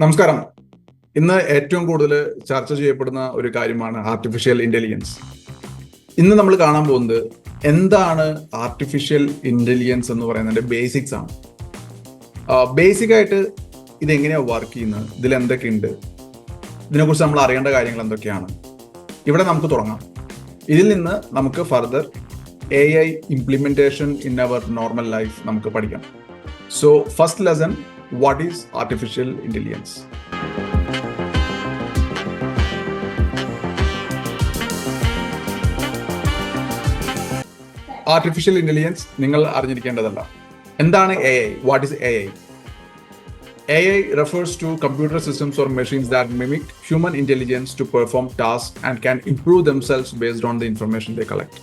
നമസ്കാരം. ഇന്ന് ഏറ്റവും കൂടുതൽ ചർച്ച ചെയ്യപ്പെടുന്ന ഒരു കാര്യമാണ് ആർട്ടിഫിഷ്യൽ ഇന്റലിജൻസ് ഇന്ന് നമ്മൾ കാണാൻ പോകുന്നത് എന്താണ് ആർട്ടിഫിഷ്യൽ ഇന്റലിജൻസ് എന്ന് പറയുന്നതിന്റെ ബേസിക്സ് ആണ്. ബേസിക് ആയിട്ട് ഇതെങ്ങനെയാണ് വർക്ക് ചെയ്യുന്നത്? ഇതിൽ എന്തൊക്കെയുണ്ട്? ഇതിനെക്കുറിച്ച് നമ്മൾ അറിയേണ്ട കാര്യങ്ങൾ എന്തൊക്കെയാണ്? ഇവിടെ നമുക്ക് തുടങ്ങാം. ഇതിൽ നിന്ന് നമുക്ക് further A I implementation in our normal life നമുക്ക് പഠിക്കാം. So first lesson what is artificial intelligence? Artificial intelligence നിങ്ങൾ അറിഞ്ഞിരിക്കേണ്ടതല്ല എന്താണ് A I what is A I A I refers to computer systems or machines that mimic human intelligence to perform tasks and can improve themselves based on the information they collect.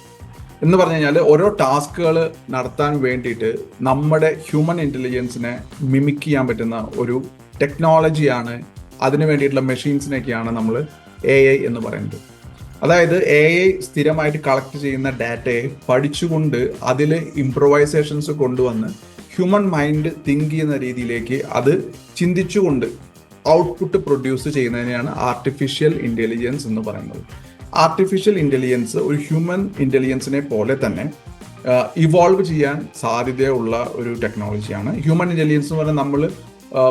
എന്ന് പറഞ്ഞു കഴിഞ്ഞാൽ ഓരോ ടാസ്കുകൾ നടത്താൻ വേണ്ടിയിട്ട് നമ്മുടെ human ഇന്റലിജൻസിനെ mimic ചെയ്യാൻ പറ്റുന്ന ഒരു ടെക്നോളജിയാണ് അതിന് വേണ്ടിയിട്ടുള്ള മെഷീൻസിനൊക്കെയാണ് നമ്മൾ എ ഐ എന്ന് പറയുന്നത്. അതായത് എ ഐ സ്ഥിരമായിട്ട് കളക്ട് ചെയ്യുന്ന ഡാറ്റയെ പഠിച്ചുകൊണ്ട് അതിൽ ഇംപ്രൊവൈസേഷൻസ് കൊണ്ടുവന്ന് ഹ്യൂമൻ മൈൻഡ് തിങ്ക് ചെയ്യുന്ന രീതിയിലേക്ക് അത് ചിന്തിച്ചുകൊണ്ട് ഔട്ട്പുട്ട് പ്രൊഡ്യൂസ് ചെയ്യുന്നതിനെയാണ് ആർട്ടിഫിഷ്യൽ ഇന്റലിജൻസ് എന്ന് പറയുന്നത്. ആർട്ടിഫിഷ്യൽ ഇന്റലിജൻസ് ഒരു ഹ്യൂമൻ ഇന്റലിജൻസിനെ പോലെ തന്നെ ഇവോൾവ് ചെയ്യാൻ സാധ്യതയുള്ള ഒരു ടെക്നോളജിയാണ് ഹ്യൂമൻ ഇന്റലിജൻസ് എന്ന് പറഞ്ഞാൽ നമ്മൾ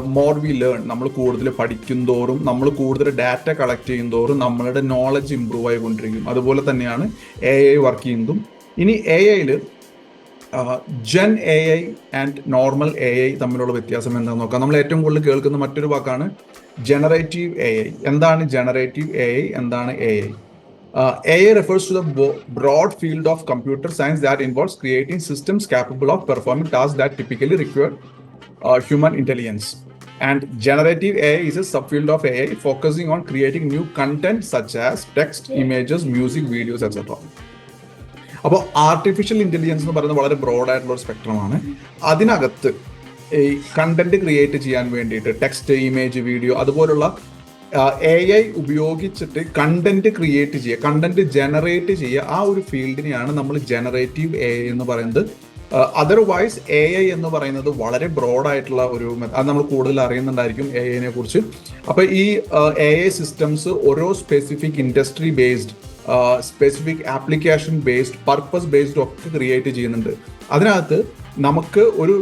മോർ വി ലേൺ നമ്മൾ കൂടുതൽ പഠിക്കും തോറും നമ്മൾ കൂടുതൽ ഡാറ്റ കളക്ട് ചെയ്യും തോറും നമ്മളുടെ നോളജ് ഇമ്പ്രൂവ് ആയിക്കൊണ്ടിരിക്കും. അതുപോലെ തന്നെയാണ് എ ഐ വർക്ക് ചെയ്യുന്നതും. ഇനി എ ഐയിൽ gen A I and normal A I തമ്മിലുള്ള വ്യത്യാസം എന്താണെന്ന് നോക്കാം. നമ്മൾ ഏറ്റവും കൂടുതൽ കേൾക്കുന്ന മറ്റൊരു വാക്കാണ് ജനറേറ്റീവ് എ ഐ എന്താണ് ജനറേറ്റീവ് എ ഐ എന്താണ് A I A refers to the bo- broad field of computer science that involves creating systems capable of performing tasks that typically require uh, human intelligence. And generative AI is a subfield of AI focusing on creating new content such as text, images, music, videos, etc. അപ്പോൾ artificial intelligence എന്ന് പറയുന്നത് വളരെ broad ആയിട്ടുള്ള ഒരു സ്പെക്ട്രമാണ് അതിനകത്ത് ഈ content create ചെയ്യാൻ വേണ്ടിയിട്ട് ടെക്സ്റ്റ് ഇമേജ് വീഡിയോ അതുപോലുള്ള എ ഐ ഉപയോഗിച്ചിട്ട് കണ്ടന്റ് ക്രിയേറ്റ് ചെയ്യുക കണ്ടന്റ് ജനറേറ്റ് ചെയ്യുക. ആ ഒരു ഫീൽഡിനെയാണ് നമ്മൾ ജനറേറ്റീവ് എ ഐ എന്ന് പറയുന്നത്. അതർവൈസ് എ ഐ എന്ന് പറയുന്നത് വളരെ ബ്രോഡ് ആയിട്ടുള്ള ഒരു അത് നമ്മൾ കൂടുതൽ അറിയുന്നുണ്ടായിരിക്കും എ ഐനെ കുറിച്ച്. അപ്പൊ ഈ എ ഐ സിസ്റ്റംസ് ഓരോ specific industry based specific application based purpose based ഒക്കെ ക്രിയേറ്റ് ചെയ്യുന്നുണ്ട്. അതിനകത്ത് നമുക്ക് ഒരു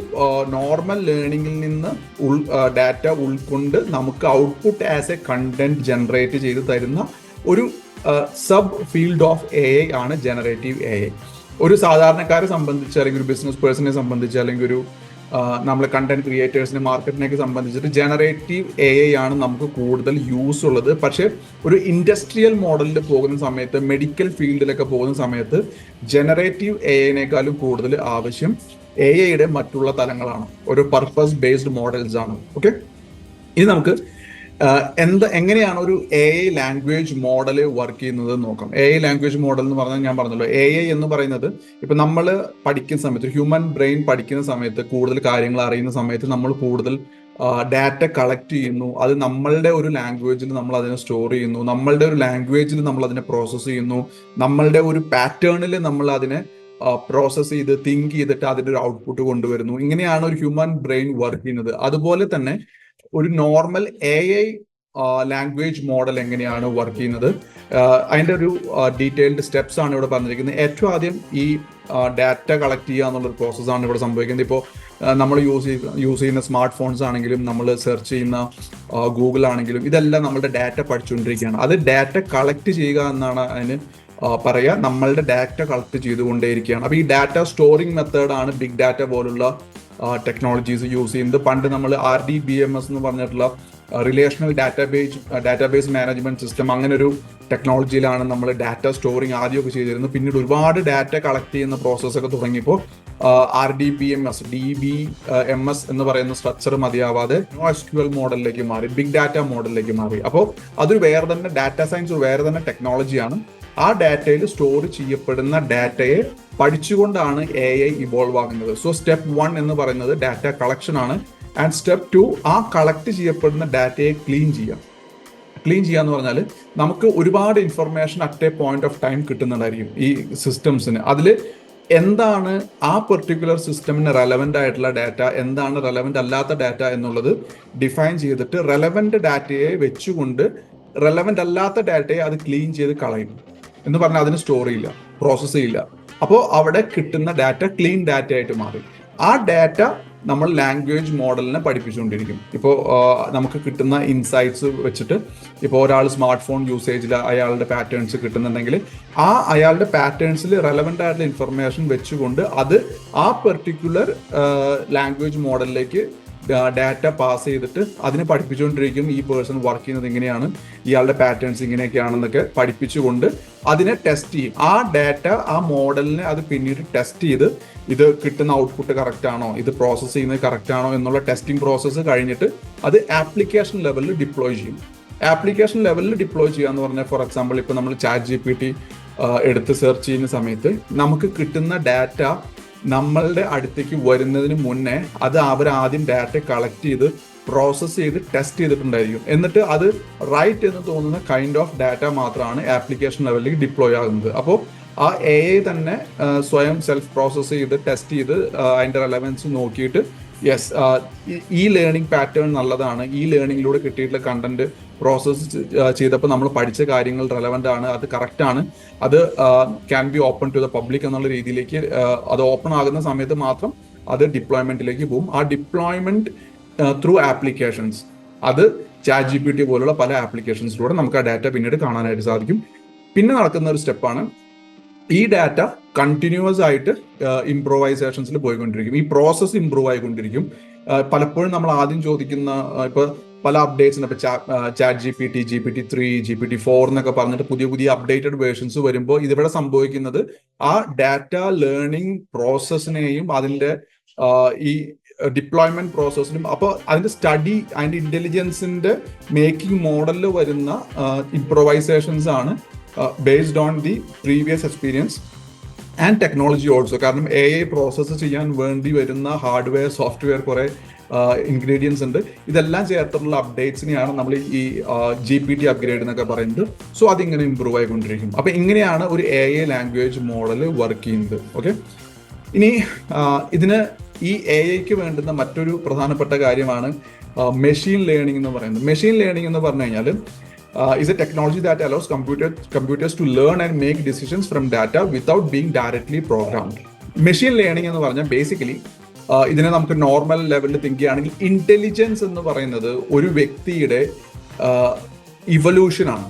നോർമൽ ലേണിങ്ങിൽ നിന്ന് ഉൾ ഡാറ്റ ഉൾക്കൊണ്ട് നമുക്ക് output as a content generate ചെയ്ത് തരുന്ന ഒരു sub field of A I ആണ് ജനറേറ്റീവ് എ ഐ ഒരു സാധാരണക്കാരെ സംബന്ധിച്ച് അല്ലെങ്കിൽ ഒരു ബിസിനസ് പേഴ്സണെ സംബന്ധിച്ച് അല്ലെങ്കിൽ ഒരു നമ്മളെ കണ്ടന്റ് ക്രിയേറ്റേഴ്സിനെ മാർക്കറ്റിനെയൊക്കെ സംബന്ധിച്ചിട്ട് ജനറേറ്റീവ് എ ഐ ആണ് നമുക്ക് കൂടുതൽ യൂസ് ഉള്ളത്. പക്ഷേ ഒരു ഇൻഡസ്ട്രിയൽ മോഡലിൽ പോകുന്ന സമയത്ത് മെഡിക്കൽ ഫീൽഡിലൊക്കെ പോകുന്ന സമയത്ത് ജനറേറ്റീവ് എ ഐനേക്കാളും കൂടുതൽ ആവശ്യം എ ഐയുടെ മറ്റുള്ള തലങ്ങളാണ്. ഒരു പർപ്പസ് ബേസ്ഡ് മോഡൽസ് ആണ്. ഓക്കെ ഇനി നമുക്ക് എന്ത് എങ്ങനെയാണ് ഒരു A I language model work ചെയ്യുന്നത് നോക്കാം. എ ഐ ലാംഗ്വേജ് മോഡൽ എന്ന് പറഞ്ഞാൽ ഞാൻ പറഞ്ഞല്ലോ എ ഐ എന്ന് പറയുന്നത് ഇപ്പൊ നമ്മൾ പഠിക്കുന്ന സമയത്ത് ഹ്യൂമൻ ബ്രെയിൻ പഠിക്കുന്ന സമയത്ത് കൂടുതൽ കാര്യങ്ങൾ അറിയുന്ന സമയത്ത് നമ്മൾ കൂടുതൽ ഡാറ്റ കളക്ട് ചെയ്യുന്നു. അത് നമ്മളുടെ ഒരു ലാംഗ്വേജിൽ നമ്മൾ അതിനെ സ്റ്റോർ ചെയ്യുന്നു. നമ്മളുടെ ഒരു ലാംഗ്വേജിൽ നമ്മൾ അതിനെ പ്രോസസ്സ് ചെയ്യുന്നു. നമ്മളുടെ ഒരു പാറ്റേണിൽ നമ്മൾ അതിനെ പ്രോസസ്സ് ചെയ്ത് തിങ്ക് ചെയ്തിട്ട് അതിന്റെ ഒരു ഔട്ട്പുട്ട് കൊണ്ടുവരുന്നു. ഇങ്ങനെയാണ് ഒരു ഹ്യൂമൻ ബ്രെയിൻ വർക്ക് ചെയ്യുന്നത്. അതുപോലെ തന്നെ ഒരു normal A I language model എങ്ങനെയാണ് വർക്ക് ചെയ്യുന്നത്? അതിന്റെ ഒരു ഡീറ്റെയിൽഡ് സ്റ്റെപ്സ് ആണ് ഇവിടെ പറഞ്ഞിരിക്കുന്നത്. ഏറ്റവും ആദ്യം ഈ ഡാറ്റ കളക്ട് ചെയ്യുക എന്നുള്ളൊരു പ്രോസസ്സാണ് ഇവിടെ സംഭവിക്കുന്നത്. ഇപ്പോൾ നമ്മൾ യൂസ് ചെയ്ത് യൂസ് ചെയ്യുന്ന സ്മാർട്ട് ഫോൺസ് ആണെങ്കിലും നമ്മൾ സെർച്ച് ചെയ്യുന്ന ഗൂഗിൾ ആണെങ്കിലും ഇതെല്ലാം നമ്മുടെ ഡാറ്റ പഠിച്ചുകൊണ്ടിരിക്കുകയാണ്. അത് ഡാറ്റ കളക്ട് ചെയ്യുക എന്നാണ് അതിന് പറയുക നമ്മളുടെ ഡാറ്റ കളക്ട് ചെയ്തുകൊണ്ടേയിരിക്കുകയാണ്. അപ്പോൾ ഈ ഡാറ്റ സ്റ്റോറിംഗ് മെത്തേഡാണ് ബിഗ് ഡാറ്റ പോലുള്ള ടെക്നോളജീസ് യൂസ് ചെയ്യുന്നത്. പണ്ട് നമ്മൾ R D B M S എന്ന് പറഞ്ഞിട്ടുള്ള relational database database management system അങ്ങനെ ഒരു ടെക്നോളജിയിലാണ് നമ്മൾ ഡാറ്റ സ്റ്റോറിങ് ആദ്യമൊക്കെ ചെയ്തിരുന്നത്. പിന്നീട് ഒരുപാട് ഡാറ്റ കളക്ട് ചെയ്യുന്ന പ്രോസസ്സൊക്കെ തുടങ്ങിയപ്പോൾ R D B M S D B M S എന്ന് പറയുന്ന സ്ട്രക്ചർ മതിയാവാതെ നോ എസ് മോഡലിലേക്ക് മാറി ബിഗ് ഡാറ്റ മോഡലിലേക്ക് മാറി. അപ്പോൾ അതൊരു വേറെ തന്നെ ഡാറ്റ സയൻസ് വേറെ തന്നെ ടെക്നോളജിയാണ് ആ ഡാറ്റയിൽ സ്റ്റോർ ചെയ്യപ്പെടുന്ന ഡാറ്റയെ പഠിച്ചുകൊണ്ടാണ് എ ഐ ഇവോൾവ് ആകുന്നത്. സോ സ്റ്റെപ്പ് വൺ എന്ന് പറയുന്നത് ഡാറ്റ കളക്ഷൻ ആണ്. ആൻഡ് സ്റ്റെപ്പ് ടു ആ കളക്ട് ചെയ്യപ്പെടുന്ന ഡാറ്റയെ ക്ലീൻ ചെയ്യാം. ക്ലീൻ ചെയ്യാന്ന് പറഞ്ഞാൽ നമുക്ക് ഒരുപാട് information at a point of time കിട്ടുന്നുണ്ടായിരിക്കും ഈ സിസ്റ്റംസിന് അതിൽ എന്താണ് ആ പെർട്ടിക്കുലർ സിസ്റ്റമിന് റെലവെന്റ് ആയിട്ടുള്ള ഡാറ്റ എന്താണ് റെലവെന്റ് അല്ലാത്ത ഡാറ്റ എന്നുള്ളത് ഡിഫൈൻ ചെയ്തിട്ട് റെലവെന്റ് ഡാറ്റയെ വെച്ചുകൊണ്ട് റെലവെന്റ് അല്ലാത്ത ഡാറ്റയെ അത് ക്ലീൻ ചെയ്ത് കളയും. എന്ന് പറഞ്ഞാൽ അതിന് സ്റ്റോർ ചെയ്യില്ല പ്രോസസ്സ് ചെയ്യില്ല അപ്പോൾ അവിടെ കിട്ടുന്ന ഡാറ്റ ക്ലീൻ ഡാറ്റ ആയിട്ട് മാറി. ആ ഡാറ്റ നമ്മൾ ലാംഗ്വേജ് മോഡലിനെ പഠിപ്പിച്ചുകൊണ്ടിരിക്കും. ഇപ്പോൾ നമുക്ക് കിട്ടുന്ന ഇൻസൈറ്റ്സ് വെച്ചിട്ട് ഇപ്പോൾ ഒരാൾ സ്മാർട്ട് ഫോൺ യൂസേജിൽ അയാളുടെ പാറ്റേൺസ് കിട്ടുന്നുണ്ടെങ്കിൽ ആ അയാളുടെ പാറ്റേൺസിൽ റെലവെന്റ് ആയിട്ടുള്ള ഇൻഫർമേഷൻ വെച്ചുകൊണ്ട് അത് ആ പെർട്ടിക്കുലർ ലാംഗ്വേജ് മോഡലിലേക്ക് ഡാറ്റ പാസ് ചെയ്തിട്ട് അതിനെ പഠിപ്പിച്ചുകൊണ്ടിരിക്കും ഈ പേഴ്സൺ വർക്ക് ചെയ്യുന്നത് ഇങ്ങനെയാണ്. ഇയാളുടെ പാറ്റേൺസ് ഇങ്ങനെയൊക്കെയാണെന്നൊക്കെ പഠിപ്പിച്ചുകൊണ്ട് അതിനെ ടെസ്റ്റ് ചെയ്യും. ആ ഡാറ്റ ആ മോഡലിനെ അത് പിന്നീട് ടെസ്റ്റ് ചെയ്ത് ഇത് കിട്ടുന്ന ഔട്ട്പുട്ട് കറക്റ്റ് ആണോ ഇത് പ്രോസസ്സ് ചെയ്യുന്നത് കറക്റ്റ് ആണോ എന്നുള്ള ടെസ്റ്റിംഗ് പ്രോസസ്സ് കഴിഞ്ഞിട്ട് അത് ആപ്ലിക്കേഷൻ ലെവലിൽ ഡിപ്ലോയ് ചെയ്യും. ആപ്ലിക്കേഷൻ ലെവലിൽ ഡിപ്ലോയ് ചെയ്യുക എന്ന് പറഞ്ഞാൽ ഫോർ എക്സാമ്പിൾ ഇപ്പോൾ നമ്മൾ ചാറ്റ് ജി പി ടി എടുത്ത് സെർച്ച് ചെയ്യുന്ന സമയത്ത് നമുക്ക് കിട്ടുന്ന ഡാറ്റ നമ്മളുടെ അടുത്തേക്ക് വരുന്നതിന് മുന്നേ അത് അവർ ആദ്യം ഡാറ്റ കളക്ട് ചെയ്ത് പ്രോസസ്സ് ചെയ്ത് ടെസ്റ്റ് ചെയ്തിട്ടുണ്ടായിരിക്കും. എന്നിട്ട് അത് റൈറ്റ് എന്ന് തോന്നുന്ന കൈൻഡ് ഓഫ് ഡാറ്റ മാത്രമാണ് ആപ്ലിക്കേഷൻ ലെവലിലേക്ക് ഡിപ്ലോയ് ആകുന്നത്. അപ്പോൾ ആ എ തന്നെ സ്വയം സെൽഫ് പ്രോസസ്സ് ചെയ്ത് ടെസ്റ്റ് ചെയ്ത് അതിന്റെ റെലവൻസ് നോക്കിയിട്ട് യെസ് ഈ ലേണിംഗ് പാറ്റേൺ നല്ലതാണ്. ഈ ലേണിംഗിലൂടെ കിട്ടിയിട്ടുള്ള കണ്ടന്റ് പ്രോസസ്സ് ചെയ്തപ്പോൾ നമ്മൾ പഠിച്ച കാര്യങ്ങൾ റെലവന്റ് ആണ് അത് കറക്റ്റ് ആണ്. അത് can be open to the public എന്നുള്ള രീതിയിലേക്ക് അത് ഓപ്പൺ ആകുന്ന സമയത്ത് മാത്രം അത് ഡിപ്ലോയ്മെന്റിലേക്ക് പോകും. ആ ഡിപ്ലോയ്മെന്റ് ത്രൂ ആപ്ലിക്കേഷൻസ് അത് ചാറ്റ് ജി പി ടി പോലുള്ള പല ആപ്ലിക്കേഷൻസിലൂടെ നമുക്ക് ആ ഡാറ്റ പിന്നീട് കാണാനായിട്ട് സാധിക്കും. പിന്നെ നടക്കുന്ന ഒരു സ്റ്റെപ്പാണ് ഈ ഡാറ്റ കണ്ടിന്യൂസ് ആയിട്ട് ഇംപ്രൂവൈസേഷൻസിൽ പോയിക്കൊണ്ടിരിക്കും. ഈ പ്രോസസ്സ് ഇംപ്രൂവ് ആയിക്കൊണ്ടിരിക്കും. പലപ്പോഴും നമ്മൾ ആദ്യം ചോദിക്കുന്ന ഇപ്പൊ പല അപ്ഡേറ്റ്സ് ഇപ്പൊ chat G P T G P T three G P T four എന്നൊക്കെ പറഞ്ഞിട്ട് പുതിയ പുതിയ അപ്ഡേറ്റഡ് വേർഷൻസ് വരുമ്പോൾ ഇതിവിടെ സംഭവിക്കുന്നത് ആ ഡാറ്റ ലേണിംഗ് പ്രോസസ്സിനെയും അതിന്റെ ഈ ഡിപ്ലോയ്മെന്റ് പ്രോസസ്സിനും അപ്പോൾ അതിന്റെ സ്റ്റഡി ആൻഡ് ഇന്റലിജൻസിന്റെ മേക്കിംഗ് മോഡലിൽ വരുന്ന ഇംപ്രൊവൈസേഷൻസ് ആണ് based on the previous experience and technology also കാരണം എ ഐ പ്രോസസ്സ് ചെയ്യാൻ വേണ്ടി വരുന്ന ഹാർഡ്വെയർ സോഫ്റ്റ്വെയർ കുറേ ഇൻഗ്രീഡിയൻസ് ഉണ്ട്. ഇതെല്ലാം ചേർത്തിട്ടുള്ള അപ്ഡേറ്റ്സിനെയാണ് നമ്മൾ ഈ ജി പി ടി അപ്ഗ്രേഡ് എന്നൊക്കെ പറയുന്നത്. സോ അതിങ്ങനെ ഇമ്പ്രൂവ് ആയിക്കൊണ്ടിരിക്കും. അപ്പൊ ഇങ്ങനെയാണ് ഒരു A I language model work ചെയ്യുന്നത്. ഓക്കെ ഇനി ഇതിന് ഈ എ ഐക്ക് വേണ്ടുന്ന മറ്റൊരു പ്രധാനപ്പെട്ട കാര്യമാണ് മെഷീൻ ലേണിംഗ് എന്ന് പറയുന്നത്. മെഷീൻ ലേണിംഗ് എന്ന് പറഞ്ഞു കഴിഞ്ഞാൽ uh, is a technology that allows computer, computers to learn and make decisions from data without being directly programmed. Machine learning എന്ന് പറഞ്ഞാൽ ബേസിക്കലി ഇതിനെ നമുക്ക് നോർമൽ ലെവലിൽ തിങ്ക് ചെയ്യുകയാണെങ്കിൽ ഇന്റലിജൻസ് എന്ന് പറയുന്നത് ഒരു വ്യക്തിയുടെ ഇവല്യൂഷനാണ്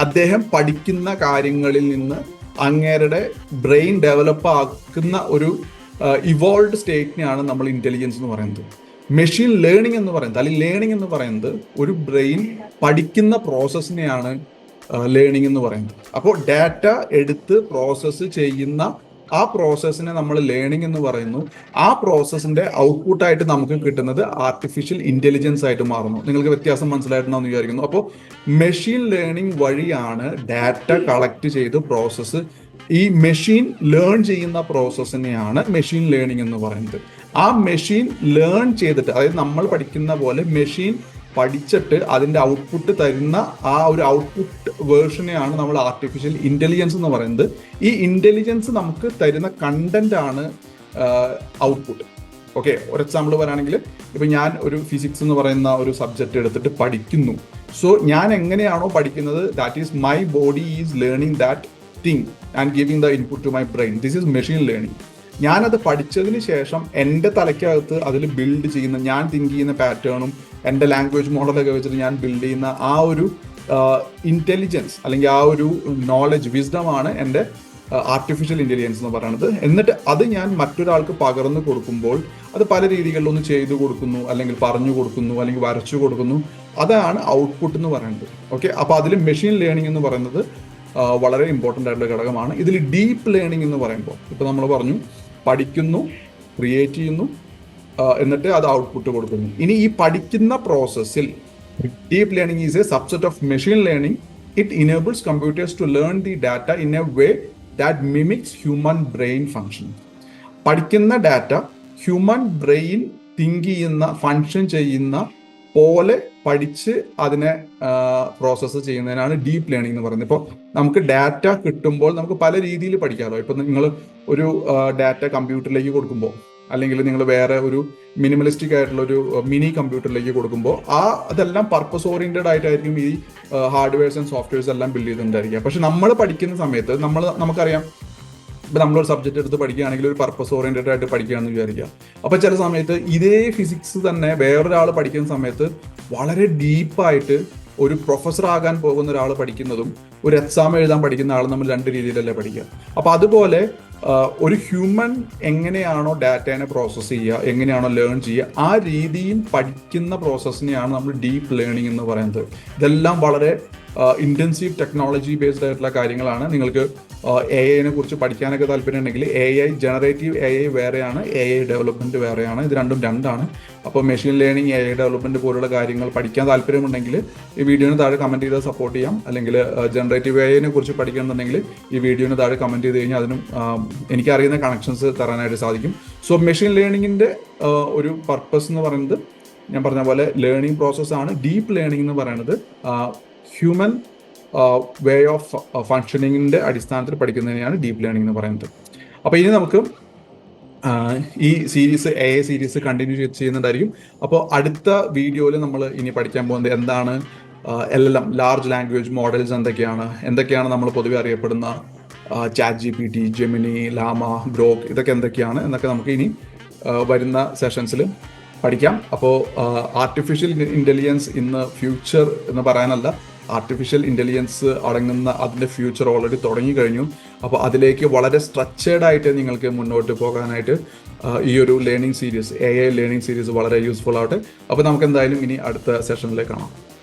അദ്ദേഹം പഠിക്കുന്ന കാര്യങ്ങളിൽ നിന്ന് അങ്ങേരുടെ ബ്രെയിൻ ഡെവലപ്പ് ആക്കുന്ന ഒരു ഇവോൾവ് സ്റ്റേറ്റിനെയാണ് നമ്മൾ ഇന്റലിജൻസ് എന്ന് പറയുന്നത് മെഷീൻ ലേണിംഗ് എന്ന് പറയുന്നത് അല്ലെങ്കിൽ ലേണിംഗ് എന്ന് പറയുന്നത് ഒരു ബ്രെയിൻ പഠിക്കുന്ന പ്രോസസ്സിനെയാണ് ലേണിംഗ് എന്ന് പറയുന്നത്. അപ്പോൾ ഡാറ്റ എടുത്ത് പ്രോസസ്സ് ചെയ്യുന്ന ആ പ്രോസസ്സിനെ നമ്മൾ ലേണിംഗ് എന്ന് പറയുന്നു. ആ പ്രോസസ്സിന്റെ ഔട്ട്പുട്ടായിട്ട് നമുക്ക് കിട്ടുന്നത് ആർട്ടിഫിഷ്യൽ ഇന്റലിജൻസ് ആയിട്ട് മാറുന്നു. നിങ്ങൾക്ക് വ്യത്യാസം മനസ്സിലായിട്ടുണ്ടെന്ന് വിചാരിക്കുന്നു. അപ്പോൾ മെഷീൻ ലേണിംഗ് വഴിയാണ് ഡാറ്റ കളക്ട് ചെയ്ത് പ്രോസസ്സ് ഈ മെഷീൻ ലേൺ ചെയ്യുന്ന പ്രോസസ്സിനെയാണ് മെഷീൻ ലേണിംഗ് എന്ന് പറയുന്നത്. ആ മെഷീൻ ലേൺ ചെയ്തിട്ട് അതായത് നമ്മൾ പഠിക്കുന്ന പോലെ മെഷീൻ പഠിച്ചിട്ട് അതിന്റെ ഔട്ട്പുട്ട് തരുന്ന ആ ഒരു ഔട്ട്പുട്ട് വേർഷനെയാണ് നമ്മൾ ആർട്ടിഫിഷ്യൽ ഇന്റലിജൻസ് എന്ന് പറയുന്നത്. ഈ ഇന്റലിജൻസ് നമുക്ക് തരുന്ന കണ്ടന്റ് ആണ് ഔട്ട്പുട്ട് ഓക്കെ ഒരു എക്സാമ്പിൾ പറയുകയാണെങ്കിൽ ഇപ്പൊ ഞാൻ ഒരു ഫിസിക്സ് എന്ന് പറയുന്ന ഒരു സബ്ജക്റ്റ് എടുത്തിട്ട് പഠിക്കുന്നു. സോ ഞാൻ എങ്ങനെയാണോ പഠിക്കുന്നത് that is my body is learning that thing and giving the input to my brain this is machine learning ഞാനത് പഠിച്ചതിന് ശേഷം എന്റെ തലയ്ക്കകത്ത് അതിൽ ബിൽഡ് ചെയ്യുന്ന ഞാൻ തിങ്ക് ചെയ്യുന്ന പാറ്റേണും എന്റെ ലാംഗ്വേജ് മോഡലൊക്കെ വെച്ചിട്ട് ഞാൻ ബിൽഡ് ചെയ്യുന്ന ആ ഒരു ഇന്റലിജൻസ് അല്ലെങ്കിൽ ആ ഒരു നോളജ് വിസ്ഡമാണ് എന്റെ ആർട്ടിഫിഷ്യൽ ഇന്റലിജൻസ് എന്ന് പറയുന്നത് എന്നിട്ട് അത് ഞാൻ മറ്റൊരാൾക്ക് പകർന്നു കൊടുക്കുമ്പോൾ അത് പല രീതികളിലൊന്ന് ചെയ്തു കൊടുക്കുന്നു അല്ലെങ്കിൽ പറഞ്ഞു കൊടുക്കുന്നു അല്ലെങ്കിൽ വരച്ചു കൊടുക്കുന്നു. അതാണ് ഔട്ട്പുട്ട് എന്ന് പറയുന്നത് ഓക്കെ അപ്പോൾ അതിൽ മെഷീൻ ലേണിംഗ് എന്ന് പറയുന്നത് വളരെ ഇമ്പോർട്ടന്റ് ആയിട്ടുള്ള ഘടകമാണ്. ഇതിൽ ഡീപ്പ് ലേണിംഗ് എന്ന് പറയുമ്പോൾ ഇപ്പോൾ നമ്മൾ പറഞ്ഞു പഠിക്കുന്നു ക്രിയേറ്റ് ചെയ്യുന്നു എന്നിട്ട് അത് ഔട്ട്പുട്ട് കൊടുക്കുന്നു. ഇനി ഈ പഠിക്കുന്ന പ്രോസസ്സിൽ deep learning is a subset of machine learning it enables computers to learn the data in a way that mimics human brain function പഠിക്കുന്ന ഡാറ്റ ഹ്യൂമൻ ബ്രെയിൻ തിങ്ക് ചെയ്യുന്ന ഫങ്ഷൻ ചെയ്യുന്ന പോലെ പഠിച്ച് അതിനെ പ്രോസസ്സ് ചെയ്യുന്നതിനാണ് ഡീപ്പ് ലേണിംഗ് എന്ന് പറയുന്നത്. ഇപ്പോൾ നമുക്ക് ഡാറ്റ കിട്ടുമ്പോൾ നമുക്ക് പല രീതിയിൽ പഠിക്കാമല്ലോ ഇപ്പം നിങ്ങൾ ഒരു ഡാറ്റ കമ്പ്യൂട്ടറിലേക്ക് കൊടുക്കുമ്പോൾ അല്ലെങ്കിൽ നിങ്ങൾ വേറെ ഒരു മിനിമലിസ്റ്റിക് ആയിട്ടുള്ള ഒരു മിനി കമ്പ്യൂട്ടറിലേക്ക് കൊടുക്കുമ്പോൾ ആ അതെല്ലാം പർപ്പസ് ഓറിയന്റഡ് ആയിട്ടായിരിക്കും ഈ ഹാർഡ്വെയർസ് ആൻഡ് സോഫ്റ്റ്വെയർസ് എല്ലാം ബിൽഡ് ചെയ്തിട്ടുണ്ടായിരിക്കുക പക്ഷെ നമ്മൾ പഠിക്കുന്ന സമയത്ത് നമ്മൾ നമുക്കറിയാം ഇപ്പം നമ്മളൊരു സബ്ജക്റ്റ് എടുത്ത് പഠിക്കുകയാണെങ്കിൽ ഒരു പർപ്പസ് ഓറിയന്റഡ് ആയിട്ട് പഠിക്കുകയാണെന്ന് വിചാരിക്കുക. അപ്പോൾ ചില സമയത്ത് ഇതേ ഫിസിക്സ് തന്നെ വേറൊരാൾ പഠിക്കുന്ന സമയത്ത് വളരെ ഡീപ്പായിട്ട് ഒരു പ്രൊഫസർ ആകാൻ പോകുന്ന ഒരാൾ പഠിക്കുന്നതും ഒരു എക്സാം എഴുതാൻ പഠിക്കുന്ന ആൾ നമ്മൾ രണ്ട് രീതിയിലല്ലേ പഠിക്കുക. അപ്പൊ അതുപോലെ ഒരു ഹ്യൂമൻ എങ്ങനെയാണോ ഡാറ്റേനെ പ്രോസസ്സ് ചെയ്യുക എങ്ങനെയാണോ ലേൺ ചെയ്യുക ആ രീതിയിൽ പഠിക്കുന്ന പ്രോസസ്സിനെയാണ് നമ്മൾ ഡീപ്പ് ലേണിംഗ് എന്ന് പറയുന്നത്. ഇതെല്ലാം വളരെ ഇന്റൻസീവ് ടെക്നോളജി ബേസ്ഡ് ആയിട്ടുള്ള കാര്യങ്ങളാണ്. നിങ്ങൾക്ക് എ ഐനെ കുറിച്ച് പഠിക്കാനൊക്കെ താല്പര്യം ഉണ്ടെങ്കിൽ A I generative A I വേറെയാണ് എ ഐ ഡെവലപ്മെന്റ് വേറെയാണ്. ഇത് രണ്ടും രണ്ടാണ്. അപ്പോൾ machine learning A I development പോലുള്ള കാര്യങ്ങൾ പഠിക്കാൻ താല്പര്യമുണ്ടെങ്കിൽ ഈ വീഡിയോന് താഴെ കമന്റ് ചെയ്താൽ സപ്പോർട്ട് ചെയ്യാം. അല്ലെങ്കിൽ ജനറേറ്റീവ് എ ഐനെ കുറിച്ച് പഠിക്കണമെന്നുണ്ടെങ്കിൽ ഈ വീഡിയോന് താഴെ കമന്റ് ചെയ്ത് കഴിഞ്ഞാൽ അതിനും എനിക്കറിയുന്ന കണക്ഷൻസ് തരാനായിട്ട് സാധിക്കും. സോ മെഷീൻ ലേണിങ്ങിന്റെ ഒരു പർപ്പസ് എന്ന് പറയുന്നത് ഞാൻ പറഞ്ഞ പോലെ ലേണിംഗ് പ്രോസസ്സാണ് ഡീപ്പ് ലേണിംഗ് എന്ന് പറയുന്നത് ഹ്യൂമൻ വേ ഓഫ് ഫങ്ഷനിങ്ങിന്റെ അടിസ്ഥാനത്തിൽ പഠിക്കുന്നതിനെയാണ് ഡീപ്പ് ലേണിംഗ് എന്ന് പറയുന്നത്. അപ്പോൾ ഇനി നമുക്ക് ഈ സീരീസ് എ സീരീസ് കണ്ടിന്യൂ ചെയ്യുന്നുണ്ടായിരിക്കും അപ്പോൾ അടുത്ത വീഡിയോയിൽ നമ്മൾ ഇനി പഠിക്കാൻ പോകുന്നത് എന്താണ്? L L M large language models എന്തൊക്കെയാണ്? എന്തൊക്കെയാണ് നമ്മൾ പൊതുവെ അറിയപ്പെടുന്ന chat G P T Gemini Llama Grok ഇതൊക്കെ എന്തൊക്കെയാണ് എന്നൊക്കെ നമുക്ക് ഇനി വരുന്ന സെഷൻസിൽ പഠിക്കാം. അപ്പോൾ ആർട്ടിഫിഷ്യൽ ഇന്റലിജൻസ് ഇന്ന് ഫ്യൂച്ചർ എന്ന് പറയാനല്ല ആർട്ടിഫിഷ്യൽ ഇന്റലിജൻസ് അടങ്ങുന്ന അതിന്റെ ഫ്യൂച്ചർ ഓൾറെഡി തുടങ്ങി കഴിഞ്ഞു. അപ്പോൾ അതിലേക്ക് വളരെ സ്ട്രക്ചേർഡ് ആയിട്ട് നിങ്ങൾക്ക് മുന്നോട്ട് പോകാനായിട്ട് ഈ ഒരു learning series A I learning series വളരെ യൂസ്ഫുൾ ആവട്ടെ. അപ്പോൾ നമുക്ക് എന്തായാലും ഇനി അടുത്ത സെഷനിലേക്ക് കാണാം.